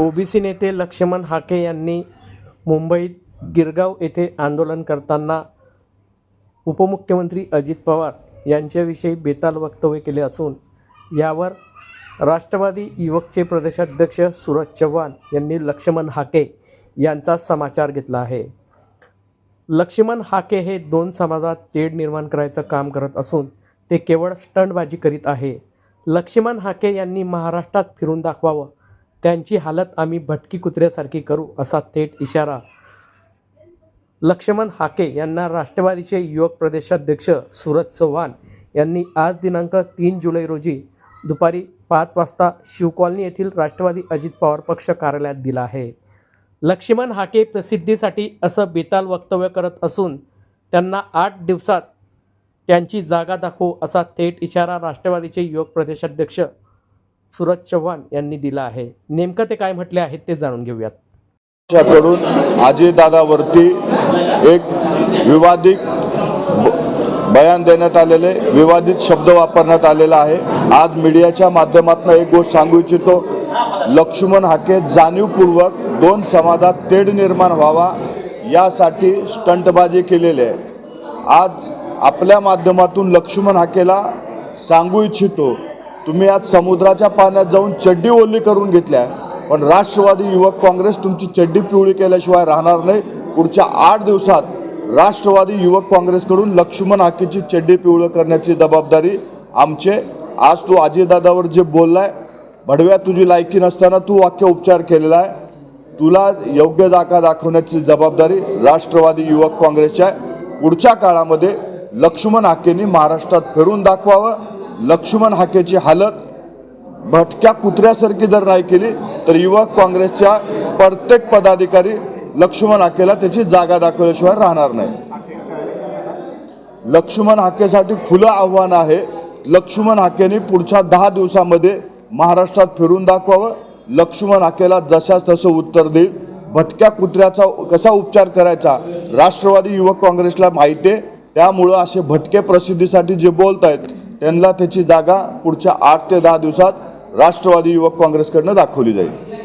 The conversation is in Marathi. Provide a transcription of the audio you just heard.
ओबीसी नेते लक्ष्मण हाके यांनी मुंबईत गिरगाव येथे आंदोलन करताना उपमुख्यमंत्री अजित पवार यांच्याविषयी बेताल वक्तव्य केले असून यावर राष्ट्रवादी युवकचे प्रदेशाध्यक्ष सूरज चव्हाण यांनी लक्ष्मण हाके यांचा समाचार घेतला आहे. लक्ष्मण हाके हे दोन समाजात तेढ निर्माण करायचं काम करत असून ते केवळ स्टंटबाजी करीत आहे. लक्ष्मण हाके यांनी महाराष्ट्रात फिरून दाखवावं त्यांची हालत आम्ही भटकी कुत्र्यासारखी करू असा थेट इशारा. लक्ष्मण हाके यांना राष्ट्रवादीचे युवक प्रदेशाध्यक्ष सूरज चव्हाण यांनी आज दिनांक तीन जुलै रोजी दुपारी पाच वाजता शिवकॉलनी येथील राष्ट्रवादी अजित पवार पक्ष कार्यालयात दिला आहे. लक्ष्मण हाके प्रसिद्धीसाठी असं बेताल वक्तव्य करत असून त्यांना आठ दिवसात त्यांची जागा दाखवू असा थेट इशारा राष्ट्रवादीचे युवक प्रदेशाध्यक्ष सूरज चव्हाण यांनी दिला आहे. नेमकं ते काय म्हटले आहेत ते जाणून घेऊयात. कडून अजितदादावरती एक विवादित बयान देण्यात आलेले विवादित शब्द वापरण्यात आलेला आहे. आज मीडियाच्या माध्यमातून एक गोष्ट सांगू इच्छितो. लक्ष्मण हाके जाणीवपूर्वक दोन समाजात तेढ निर्माण व्हावा यासाठी स्टंटबाजी केलेली आहे. आज आपल्या माध्यमातून लक्ष्मण हाकेला सांगू इच्छितो. तुम्ही आज समुद्राच्या पाण्यात जाऊन चड्डी ओली करून घेतल्या. पण राष्ट्रवादी युवक काँग्रेस तुमची चड्डी पिवळी केल्याशिवाय राहणार नाही. पुढच्या आठ दिवसात राष्ट्रवादी युवक काँग्रेसकडून लक्ष्मण हाकेची चड्डी पिवळं करण्याची जबाबदारी आमचे. आज तू आजीदादावर जे बोललाय भडव्या तुझी लायकी नसताना तू वाक्य उपचार केलेला आहे. तुला योग्य जागा दाखवण्याची जबाबदारी राष्ट्रवादी युवक काँग्रेसच्या आहे. पुढच्या काळामध्ये लक्ष्मण हाकेंनी महाराष्ट्रात फिरून दाखवावं. लक्ष्मण हाकेची हालत भटक्या कुत्र्यासारखी जर राय केली तर युवक काँग्रेसच्या प्रत्येक पदाधिकारी लक्ष्मण हाकेला त्याची जागा दाखवल्याशिवाय राहणार नाही. लक्ष्मण हाकेसाठी खुलं आव्हान आहे. लक्ष्मण हाकेने पुढच्या दहा दिवसामध्ये महाराष्ट्रात फिरून दाखवावं. लक्ष्मण हाकेला जशाच तसं उत्तर देईल. भटक्या कुत्र्याचा कसा उपचार करायचा राष्ट्रवादी युवक काँग्रेसला माहिती आहे. त्यामुळं असे भटके प्रसिद्धीसाठी जे बोलत आहेत त्यांना त्याची जागा पुढच्या आठ ते दहा दिवसात राष्ट्रवादी युवक काँग्रेसकडनं दाखवली जाईल.